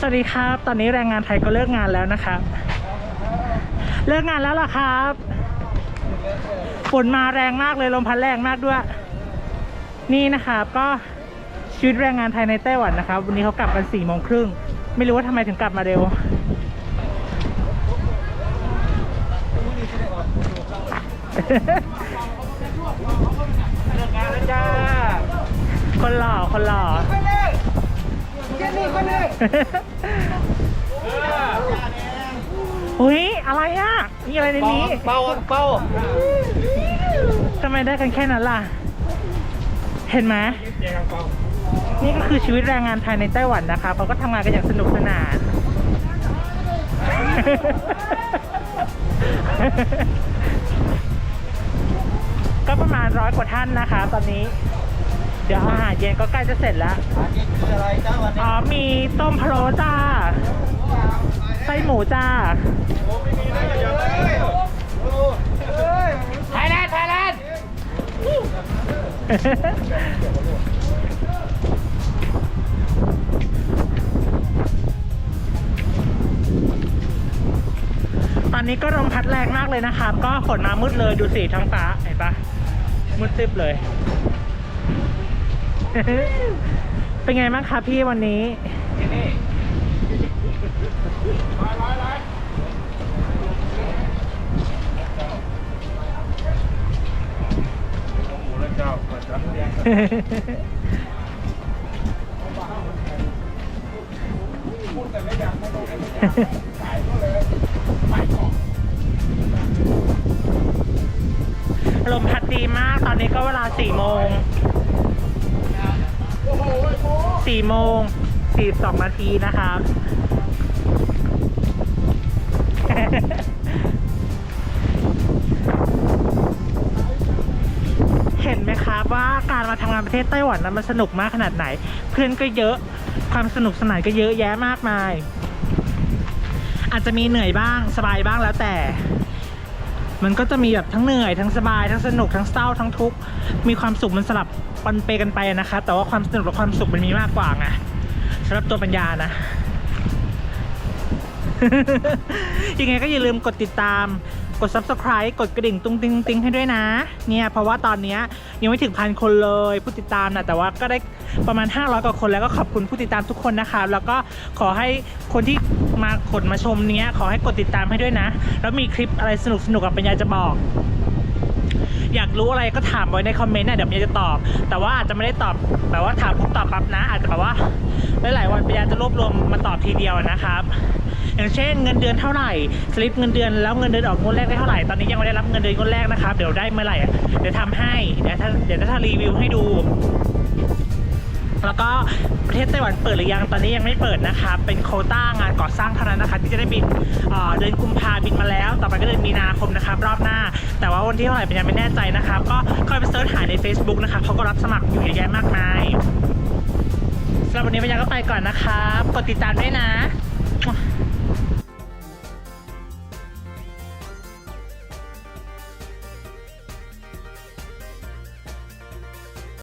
สวัสดีครับ ตอนนี้แรงงานไทยก็เลิกงานแล้วนะครับ เลิกงานแล้วล่ะครับฝนมาแรงมากเลยลมพัดแรงมากด้วย นี่นะครับก็ชีวิตแรงงานไทยในไต้หวันนะครับ วันนี้เขากลับกันสี่โมงครึ่งไม่รู้ว่าทำไมถึงกลับมาเร็ว คนหล่อคนหล่อ อุ้ยอะไรอะมีอะไรในนี้เป้าเป้าทำไมได้กันแค่นั้นล่ะ เห็นไหมนี่ก็คือชีวิตแรงงานไทยในไต้หวันนะคะเขาก็ทำงานกันอย่างสนุกสนาน ก็ประมาณร้อยกว่าท่านนะคะ ตอนนี้ เดี๋ยวอาหารเย็นก็ใกล้จะเสร็จแล้วอันนี้คืออะไรจ้าวันนี้อ๋อมีต้มพะโล้จ้าไส้หมูจ้าไทยแลนด์ไทยแลนด์ตอนนี้ก็ลมพัดแรงมากเลยนะครับ ก็ฝนมามืดเลยดูสิท้องฟ้าเห็นปะมืดตึ๊บเลย เป็นไงบ้างครับพี่วันนี้ ลมพัดดีมาก ตอนนี้ก็เวลาสี่โมง สี่โมงสี่สองนาทีนะครับเห็นไหมครับว่าการมาทำงานประเทศไต้หวันนั้นมันสนุกมากขนาดไหน เพื่อนก็เยอะความสนุกสนานก็เยอะแยะมากมาย อาจจะมีเหนื่อยบ้างสบายบ้างแล้วแต่ มันก็จะมีแบบทั้งเหนื่อยทั้งสบาย ทั้งสนุกทั้งเศร้าทั้งทุกข์มีความสุขมันสลับปนเปกันไปนะคะ แต่ว่าความสนุกและความสุขมันมีมากกว่าไงสำหรับตัวปัญญานะ ยังไงก็อย่าลืมกดติดตามกด subscribe กดกระดิ่งตุ้งติ้งติ้งให้ด้วยนะ เนี่ย เพราะว่าตอนนี้ยังไม่ถึงพันคนเลยผู้ติดตามนะแต่ว่าก็ได้ประมาณ 500 กว่าคนแล้วก็ขอบคุณผู้ติดตามทุกคนนะคะ แล้วก็ขอให้คนที่มากดมาชมเนี้ยขอให้กดติดตามให้ด้วยนะ แล้วมีคลิปอะไรสนุกสนุกกับปัญญาจะบอก รู้อะไรก็ถามไว้ในคอมเมนต์นะเดี๋ยวเมียจะตอบ แต่ว่าอาจจะไม่ได้ตอบแบบว่าถามปุ๊บตอบปั๊บนะ อาจจะแบบว่าหลายๆวันปัญญาจะรวบรวมมาตอบทีเดียวนะครับ อย่างเช่นเงินเดือนเท่าไหร่สลิปเงินเดือนแล้วเงินเดือนออกงวดแรกได้เท่าไหร่ตอนนี้ยังไม่ได้รับเงินเดือนงวดแรกนะครับเดี๋ยวได้เมื่อไหร่เดี๋ยวทำให้เดี๋ยวถ้าเดี๋ยวถ้ารีวิวให้ดู แล้วก็ประเทศไต้หวันเปิดหรือยังตอนนี้ยังไม่เปิดนะคะ เป็นโคต้างานก่อสร้างเท่านั้นนะคะ ที่จะได้บินเดือนกุมภาบินมาแล้ว ต่อไปก็เดือนมีนาคมนะครับรอบหน้า แต่ว่าวันที่เท่าไหร่เป็นยังไม่แน่ใจนะครับก็คอยไปเสิร์ชหาใน Facebook นะคะเขาก็รับสมัครอยู่เยอะแยะมากมายสำหรับวันนี้ปัญญาก็ไปก่อนนะครับกดติดตามด้วยนะ